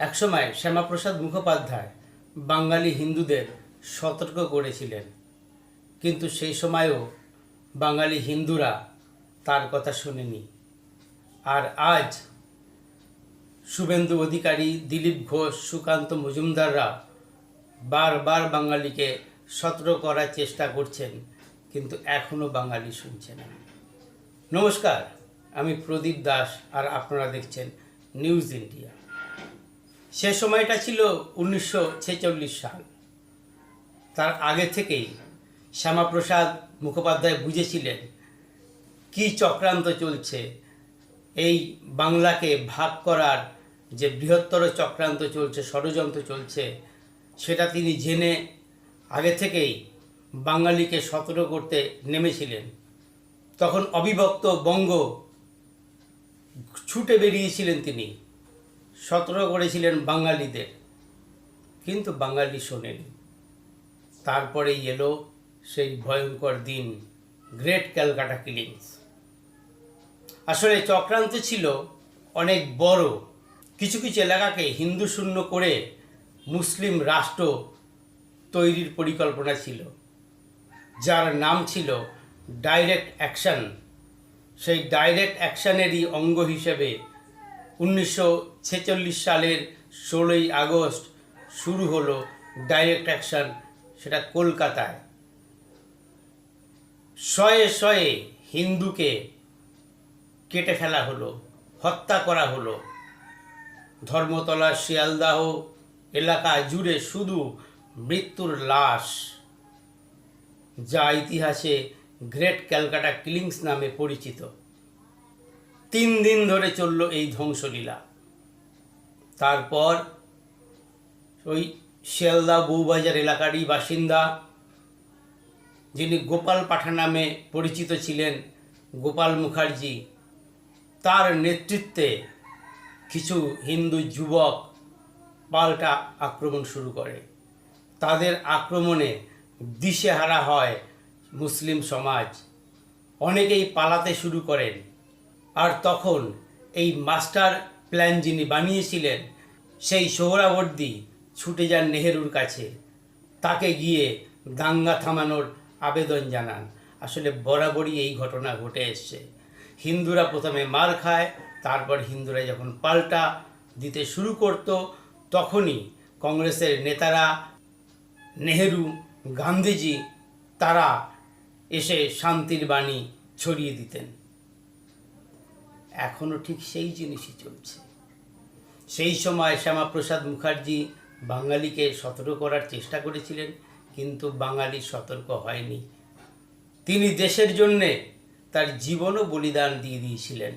একসময় শ্যামাপ্রসাদ মুখোপাধ্যায় বাঙালি হিন্দুদের সতর্ক করেছিলেন। কিন্তু সেই সময়ও বাঙালি হিন্দুরা তার কথা শোনেনি। আর আজ শুভেন্দু অধিকারী, দিলীপ ঘোষ, সুকান্ত মজুমদাররা বারবার বাঙালিকে সতর্ক করার চেষ্টা করছেন, কিন্তু এখনও বাঙালি শুনছে না। নমস্কার, আমি প্রদীপ দাস আর আপনারা দেখছেন নিউজ ইন্ডিয়া। সে সময়টা ছিল উনিশশো ছেচল্লিশ সাল। তার আগে থেকেই শ্যামাপ্রসাদ মুখোপাধ্যায় বুঝেছিলেন কি চক্রান্ত চলছে। এই বাংলাকে ভাগ করার যে বৃহত্তর চক্রান্ত চলছে, ষড়যন্ত্র চলছে, সেটা তিনি জেনে আগে থেকেই বাঙালিকে সতর্ক করতে নেমেছিলেন। তখন অবিভক্ত বঙ্গ ছুটে বেরিয়েছিলেন তিনি। সতর্ক করেছিলেন বাঙালিদের। কিন্তু বাঙালি শোনেনি। তারপরেই এলো সেই ভয়ঙ্কর দিন গ্রেট ক্যালকাটা কিলিংস আসলে চক্রান্ত ছিল অনেক বড়। কিছু কিছু এলাকাকে হিন্দু শূন্য করে মুসলিম রাষ্ট্র তৈরির পরিকল্পনা ছিল। যার নাম ছিল ডাইরেক্ট অ্যাকশন সেই ডাইরেক্ট অ্যাকশনেরই অঙ্গ হিসেবে উনিশশো ছেচল্লিশ সালের ষোলোই আগস্ট শুরু হলো ডাইরেক্ট অ্যাকশন সেটা কলকাতায়। শয়ে শয়ে হিন্দুকে কেটে ফেলা হলো, হত্যা করা হলো। ধর্মতলা শিয়ালদাহ এলাকা জুড়ে শুধু মৃত্যুর লাশ। যা ইতিহাসে গ্রেট ক্যালকাটা কিলিংস নামে পরিচিত। তিন দিন ধরে চলল এই ধ্বংসলীলা। তারপর ওই শিয়ালদা বউবাজার এলাকারই বাসিন্দা, যিনি গোপাল পাঠা নামে পরিচিত ছিলেন, গোপাল মুখার্জি। তার নেতৃত্বে কিছু হিন্দু যুবক পাল্টা আক্রমণ শুরু করে। তাদের আক্রমণে দিশেহারা হয় মুসলিম সমাজ। অনেকেই পালাতে শুরু করেন। আর তখন এই মাস্টার প্ল্যান যিনি বানিয়েছিলেন সেই সোহরাবর্দী ছুটে যান নেহেরুর কাছে। তাকে গিয়ে দাঙ্গা থামানোর আবেদন জানান। আসলে বরাবরই এই ঘটনা ঘটে এসছে। হিন্দুরা প্রথমে মার খায়, তারপর হিন্দুরা যখন পাল্টা দিতে শুরু করত, তখনই কংগ্রেসের নেতারা, নেহেরু, গান্ধীজি, তারা এসে শান্তির বাণী ছড়িয়ে দিতেন। এখনও ঠিক সেই জিনিসই চলছে। সেই সময় শ্যামাপ্রসাদ মুখার্জি বাঙালিকে সতর্ক করার চেষ্টা করেছিলেন, কিন্তু বাঙালি সতর্ক হয়নি। তিনি দেশের জন্যে তার জীবনও বলিদান দিয়ে দিয়েছিলেন,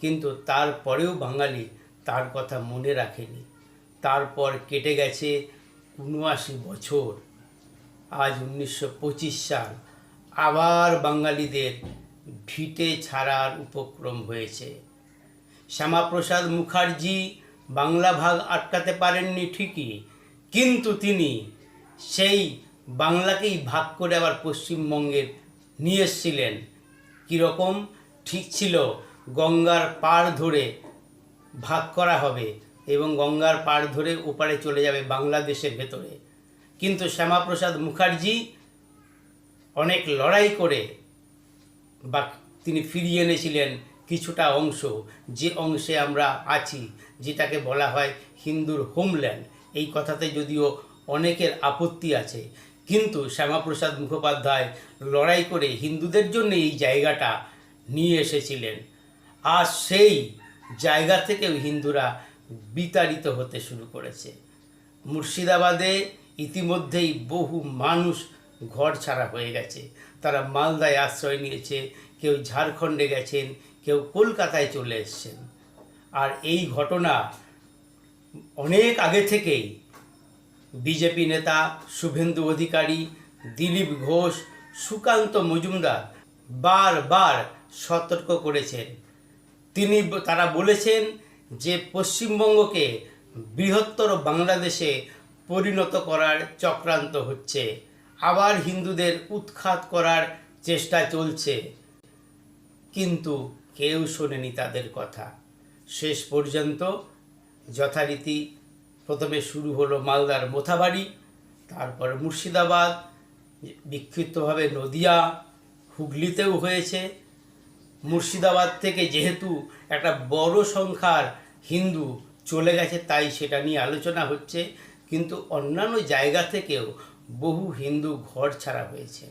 কিন্তু তারপরেও বাঙালি তার কথা মনে রাখেনি। তারপর কেটে গেছে উনআশি বছর। আজ উনিশশো পঁচিশ সাল আবার বাঙালিদের ভিটে ছাড়ার উপক্রম হয়েছে। শ্যামাপ্রসাদ মুখার্জি বাংলা ভাগ আটকাতে পারেননি ঠিকই, কিন্তু তিনি সেই বাংলাকেই ভাগ করে আবার পশ্চিমবঙ্গের নিয়ে এসছিলেন। কীরকম? ঠিক ছিল, গঙ্গার পাড় ধরে ভাগ করা হবে এবং গঙ্গার পাড় ধরে ওপারে চলে যাবে বাংলাদেশের ভেতরে। কিন্তু শ্যামাপ্রসাদ মুখার্জি অনেক লড়াই করে বা তিনি ফিরিয়ে এনেছিলেন কিছুটা অংশ, যে অংশে আমরা আছি। যেটাকে বলা হয় হিন্দুর হোমল্যান্ড। এই কথাতে যদিও অনেকের আপত্তি আছে। কিন্তু শ্যামাপ্রসাদ মুখোপাধ্যায় লড়াই করে হিন্দুদের জন্য এই জায়গাটা নিয়ে এসেছিলেন। আর সেই জায়গা থেকেও হিন্দুরা বিতাড়িত হতে শুরু করেছে। মুর্শিদাবাদে ইতিমধ্যেই বহু মানুষ ঘর ছাড়া হয়ে গেছে। তারা মালদায় আশ্রয় নিয়েছে, কেউ ঝাড়খণ্ডে গেছেন, কেউ কলকাতায় চলে এসছেন। আর এই ঘটনা অনেক আগে থেকেই বিজেপি নেতা শুভেন্দু অধিকারী, দিলীপ ঘোষ, সুকান্ত মজুমদার বারবার সতর্ক করেছেন। তিনি তারা বলেছেন যে পশ্চিমবঙ্গকে বৃহত্তর বাংলাদেশে পরিণত করার চক্রান্ত হচ্ছে। আবার হিন্দুদের উৎখাত করার চেষ্টা চলছে। কিন্তু কেউ শোনেনি তাদের কথা। শেষ পর্যন্ত যথারীতি প্রথমে শুরু হলো মালদার মোথাবাড়ি, তারপর মুর্শিদাবাদ, বিক্ষিপ্তভাবে নদিয়া, হুগলিতেও হয়েছে। মুর্শিদাবাদ থেকে যেহেতু একটা বড় সংখ্যার হিন্দু চলে গেছে, তাই সেটা নিয়ে আলোচনা হচ্ছে। কিন্তু অন্যান্য জায়গা থেকেও বহু হিন্দু ঘর ছাড়া হয়েছেন।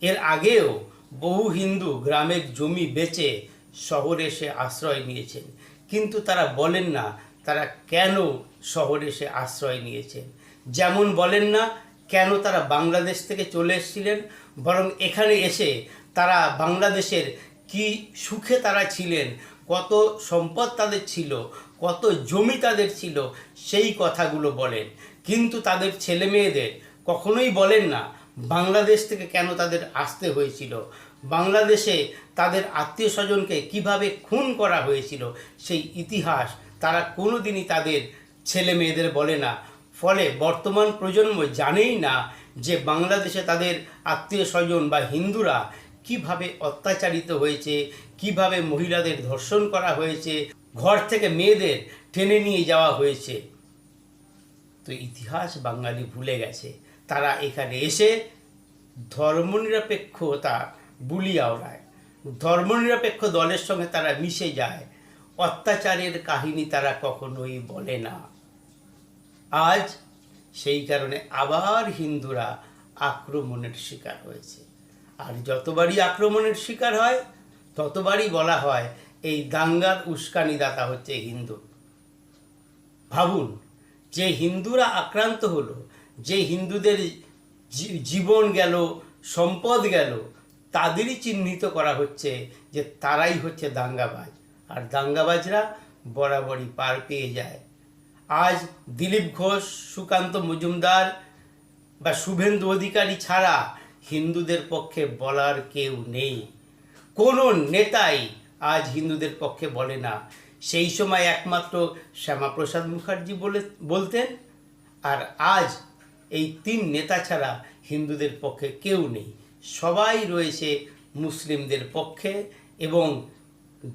এর আগেও বহু হিন্দু গ্রামের জমি বেচে শহরে এসে আশ্রয় নিয়েছেন। কিন্তু তারা বলেন না, তারা কেন শহরে এসে আশ্রয় নিয়েছেন? যেমন বলেন না, কেন তারা বাংলাদেশ থেকে চলে এসেছিলেন, বরং এখানে এসে তারা বাংলাদেশের কি সুখে তারা ছিলেন, কত সম্পদ তাদের ছিল, কত জমি তাদের ছিল, সেই কথাগুলো বলেন। কিন্তু তাদের ছেলে মেয়েদের কখনোই বলেন না, বাংলাদেশ থেকে কেন তাদের আসতে হয়েছিল বাংলাদেশে তাদের আত্মীয় স্বজনকে কীভাবে খুন করা হয়েছিল, সেই ইতিহাস তারা কোনো দিনই তাদের ছেলে মেয়েদের বলে না। ফলে বর্তমান প্রজন্ম জানেই না যে বাংলাদেশে তাদের আত্মীয় স্বজন বা হিন্দুরা কীভাবে অত্যাচারিত হয়েছে, কীভাবে মহিলাদের ধর্ষণ করা হয়েছে, ঘর থেকে মেয়েদের টেনে নিয়ে যাওয়া হয়েছে। তো ইতিহাস বাঙালি ভুলে গেছে। তারা এখানে এসে ধর্মনিরপেক্ষতা বুলিয়ে ওড়ায় ধর্মনিরপেক্ষ দলের সঙ্গে তারা মিশে যায়। অত্যাচারের কাহিনী তারা কখনোই বলে না। আজ সেই কারণে আবার হিন্দুরা আক্রমণের শিকার হয়েছে। আর যতবারই আক্রমণের শিকার হয়, ততবারই বলা হয়, এই দাঙ্গার উস্কানিদাতা হচ্ছে হিন্দু। ভাবুন, যে হিন্দুরা আক্রান্ত হলো, যে হিন্দুদের জীবন গেল, সম্পদ গেল তাদেরই চিহ্নিত করা হচ্ছে যে তারাই হচ্ছে দাঙ্গাবাজ। আর দাঙ্গাবাজরা বরাবরই পার পেয়ে যায়। আজ দিলীপ ঘোষ, সুকান্ত মজুমদার বা শুভেন্দু অধিকারী ছাড়া হিন্দুদের পক্ষে বলার কেউ নেই। কোনো নেতাই আজ হিন্দুদের পক্ষে বলে না। সেই সময় একমাত্র শ্যামাপ্রসাদ মুখার্জি বলে, বলতেন, আর আজ এই তিন নেতা ছাড়া হিন্দুদের পক্ষে কেউ নেই। সবাই রয়েছে মুসলিমদের পক্ষে এবং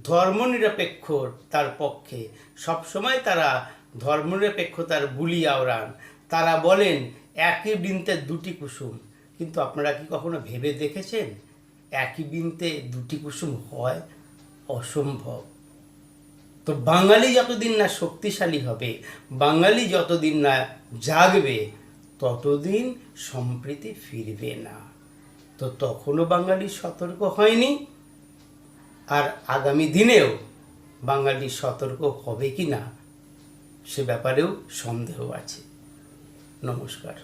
ধর্মনিরপেক্ষ তার পক্ষে। সবসময় তারা ধর্মনিরপেক্ষতার বুলি আওড়ান। তারা বলেন, একই বৃন্তে দুটি কুসুম। কিন্তু আপনারা কি কখনো ভেবে দেখেছেন? একই বৃন্তে দুটি কুসুম হয়? অসম্ভব। তো বাঙালি যতদিন না শক্তিশালী হবে, বাঙালি যতদিন না জাগবে, ততদিন সম্প্রীতি ফিরবে না। তো তখনও বাঙালি সতর্ক হয়নি, আর আগামী দিনেও বাঙালি সতর্ক হবে কি না সে ব্যাপারেও সন্দেহ আছে। নমস্কার।